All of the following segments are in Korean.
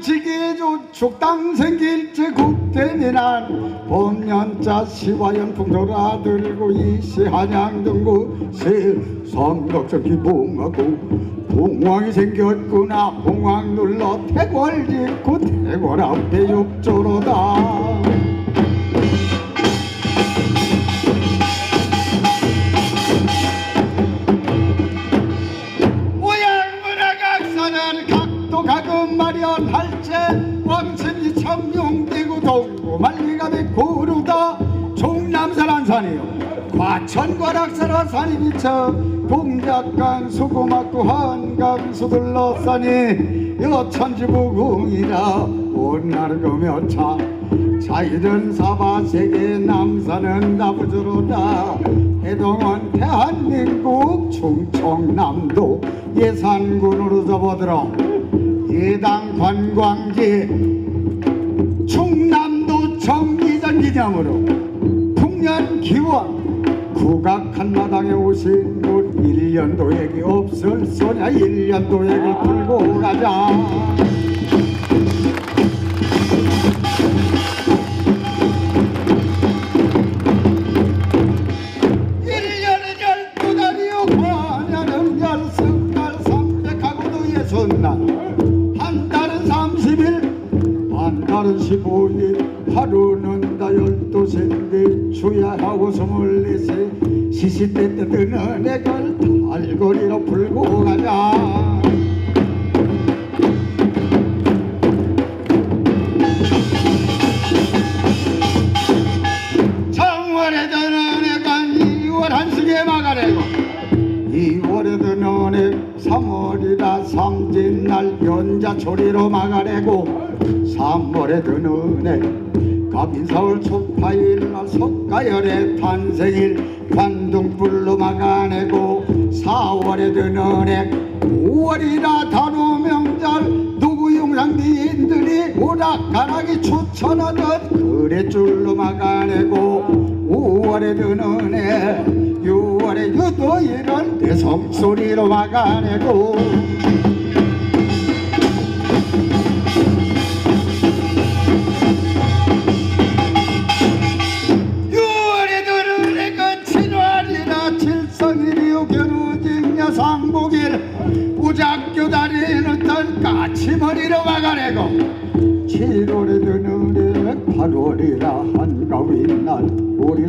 지기주 축당 생길 지 국대미난 봄년자 시화연풍 돌아들고 이시 한양 등구 시 성덕적 기봉하고 봉황이 생겼구나. 봉황 눌러 태궐 짓고 태궐 앞에 욕조로다 비쳐 동작강 수고막고 한강 수들러산이 여천지부궁이라 온나르거며 차. 자이른 사바 세계 남산은 나부주로다. 해동은 대한민국 충청남도 예산군으로 접어들어. 예당 관광지 충남도 정기전 기념으로 풍년 기원 국악 한 마당에 오신 분 1년도 얘기 없을 소냐 1년도 얘기 풀고 가자 주야하고 스물넷에 시시때때 뜨는 애걸 달고리로 풀고 가자. 정월에 드는 애가 2월 한승에 막아내고 2월에 드는 애 3월이라 삼진날 연자초리로 막아내고 3월에 드는 애 갑인사월 초파일 날 석가열의 탄생일 관둥불로 막아내고 4월에 드는 애 5월이라 단오 명절 누구 용상미인들이 오락가락이 추천하던 그래줄로 막아내고 5월에 드는 애 6월에 유도일은 내 성소리로 막아내고 애 8월이라 한가위 날 우리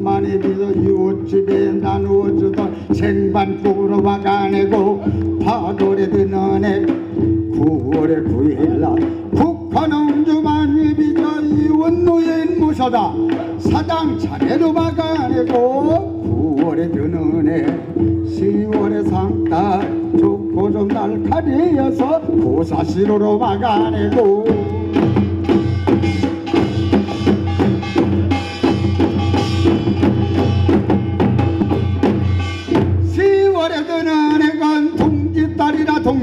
많이 빚어 이웃집에 나누어주던 생반국으로 막아내고 8월에 드는 애 9월에 9일날 국화농주 많이 빚어 이혼 노예인 모셔다 사당 차례로 막아내고 9월에 드는 애 10월에 상달 좋고 좀 날카리여서 고사시로로 막아내고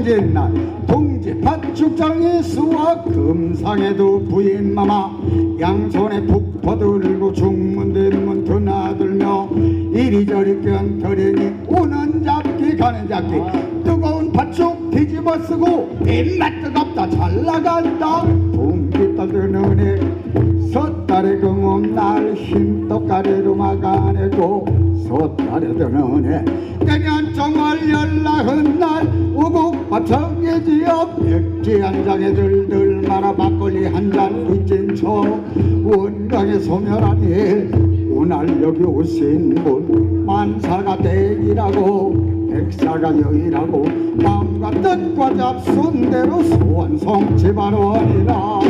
동지딸이라 동짓날 동지 밭 축정이 수와 금상에도 부인마마 양손에 북 퍼 들고 중문대문 드나들며 이리저리 껴들이니 오는 잡기 가는 잡기. 뜨거운 팥죽 뒤집어 쓰고 입맛 뜨겁다 잘 나간다. 동지딸 드는 애 섣달의 금은 날 흰떡가리로 막아내고 섣달에 드는 애 내년 정월 열나흔 날 우국 바청의 지역 백지 한 장에 들들 말아 막걸리 한잔 빚진 척 원강에 소멸하니 오늘 여기 오신 분. 만사가 대기라고 백사가 여이라고. 마음과 뜻과 잡순 대로 소원성 제발원이라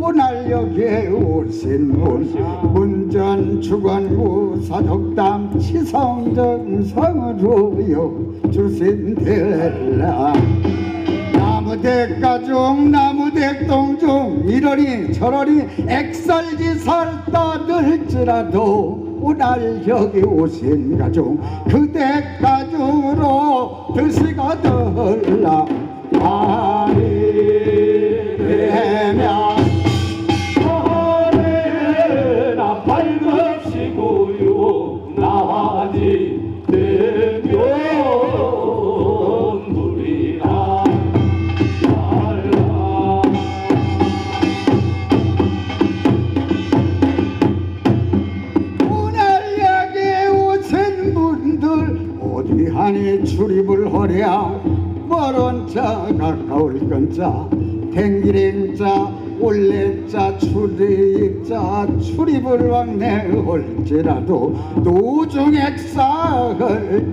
오날역에 오신 분 문전 주관구 사덕담 치성정성으로요 주신 대라. 나무댁 가족 나무댁 동중 이러니 저러니 액살지살 떠들지라도 오늘 여기 오신 가족 그댁 가족으로 드시가 들 하니 출입을 하랴 멀은 자 가까울 건자. 댕기랭자 올레자 출입자 출입을 왕래할지라도 노중액상을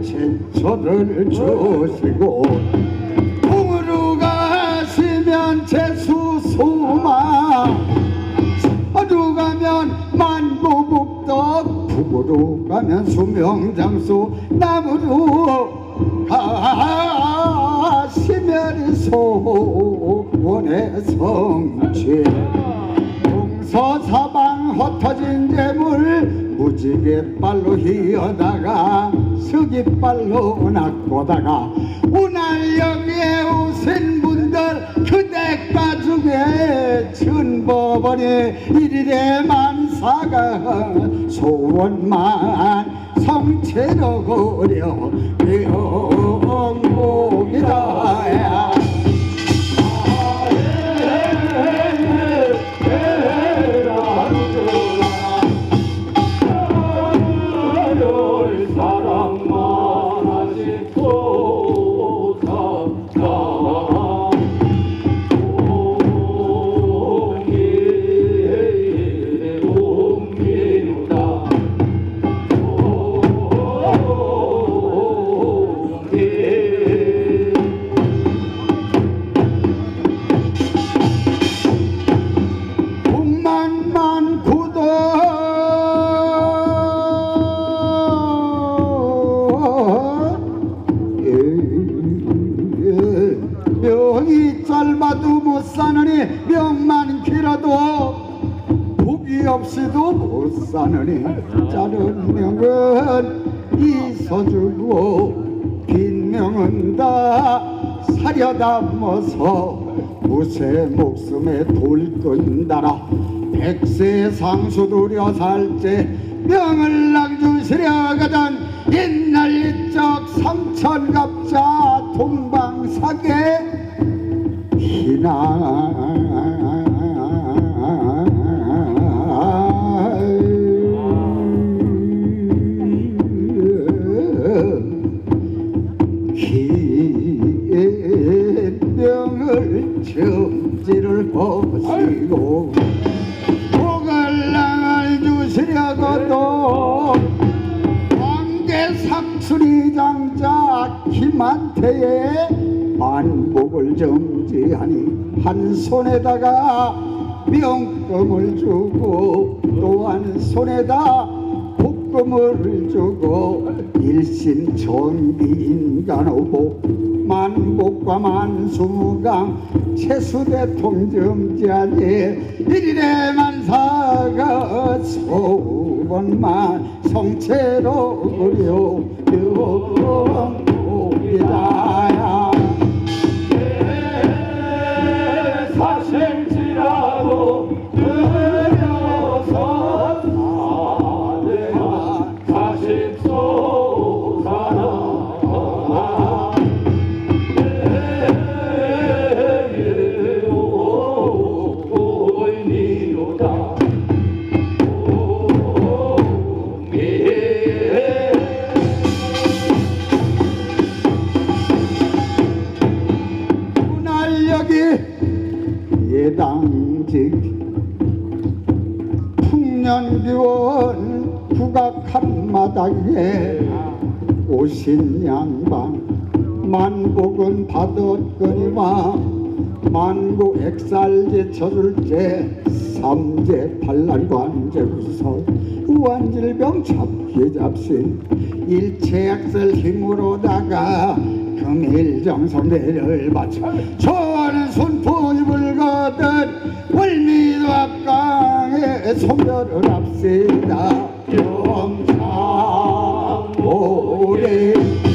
제초를 주시고. 동으로 가시면 재수소마 서로 가면 북으로 가면 수명장수 남으로 가시면 소원의 성취. 동서사방 흩어진 재물 무지개 발로 휘어다가 서깃발로 낚고다가 오늘 여기에 오신 분들 그대 가족의 천법원이 일일의 만 사가 소원만 성체로 그려 영복이다 긴 명은 다. 사려 담아서 무쇠 목숨에 돌 끈다라. 백세 상수 두려 살제 명을 낭주시려 가던 옛날 옛적 삼천갑자 동방사계 희 정지하니 한 손에다가 명금을 주고 또 한 손에다 복금을 주고 일심 전비 인간오복 만복과 만수무강 최수대 통점지하니 일일의 만사가 소원만 성체로 영 한마당에 오신 양반 만복은 받았거니와 만고 액살제 쳐줄제 삼재 반란관제 구설 우한질병 잡기 잡신 일체약설 힘으로다가 금일정성대를 바쳐 저는 손포집을 거든 월미도 앞강에 소멸을 합시다. 영 창 오래